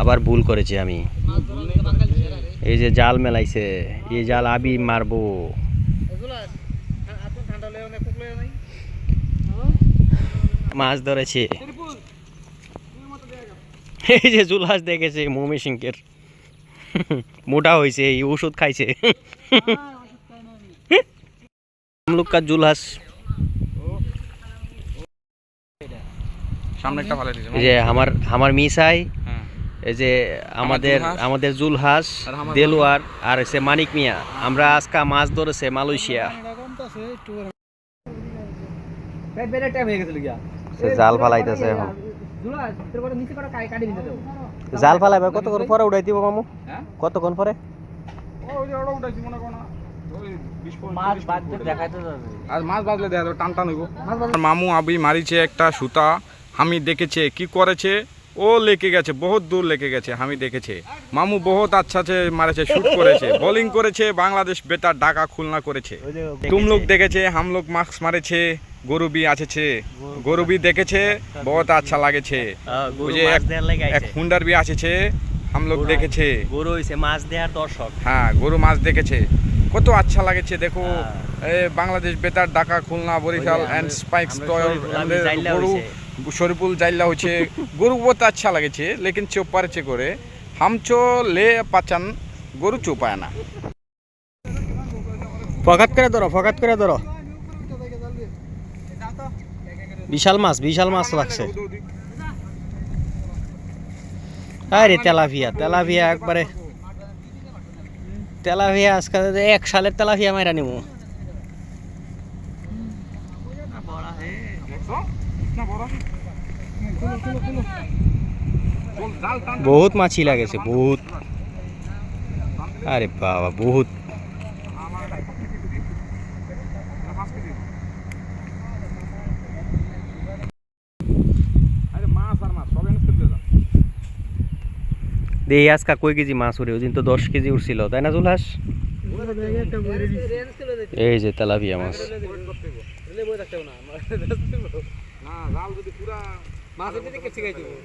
আবার ভুল করেছি আমি। এই যে জাল মেলাইছে, এই জাল আবি মারবো। মাছ ধরেছে। এই যে জুলহাস দেখেছে, মমি সিংকের। মোটা হয়েছে, এই ওষুধ খাইছে। জুলহাস সামনে একটা ভালো এই যে আমার আমার মিসাই হ্যাঁ। এই যে আমাদের আমাদের জুলহাস দেলোয়ার আর সে মানিক মিয়া। আমরা আজকা মাছ ধরেছে মালয়েশিয়া। জাল ফালাইতেছে এখন। জাল ফালাইবে কতক্ষণ পরে উড়াই দিব মামু? হ্যাঁ? কতক্ষণ পরে? ওই যে ওটা উঠাইছি করো না। ওই 20 আর মাছ বাজলে দেখা টান টান হইব। মামু আবি মারিছে একটা সুতা। আমি দেখেছে কি করেছে? ও লেকে গেছে বহুত দূর লেকে গেছে আমি দেখেছে। মামু বহুত আচ্ছা আছে মারেছে শুট করেছে বোলিং করেছে বাংলাদেশ বেতার ঢাকা খুলনা করেছে। তুম লোক দেখেছে। হাম লোক মাস্ক মারেছে গরু বি আছে গরু বি দেখেছে বহুত আচ্ছা লাগেছে। গরু এক- হুন্ডার বি আছে হাম লোক দেখেছে। গরু হইছে মাছ দেওয়ার দর্শক। হ্যাঁ গরু মাছ দেখেছে। কত আচ্ছা লাগেছে দেখো। হ্যাঁ। এ বাংলাদেশ বেতার ঢাকা খুলনা বরিশাল অ্যান্ড স্পাইক্স আমরা আমি জাইল্লা হচ্ছে গরু বহুত আচ্ছা লাগেছে, লেকিন চোপ পারেছে করে। হামচো লে পাচান গরু চোপায় না। ফকাত করে ধরো ফকাত করে ধরো। বিশাল মাছ বিশাল মাছ লাগছে। আরে তেলাভিয়া তেলাভিয়া একবারে। তেলাভিয়া আজকে এক সালের তেলাভিয়া মাইরা নিমু। বহুত মাছি লাগেছে, বহুত। আরে বাবা, বহুত। দেহি আজকা কই কেজি মাছ উঠে ওই দিন তো দশ কেজি উঠছিল তাই না জুলহাস? এই যে তেলাপিয়া মাছ। না জাল যদি পুরা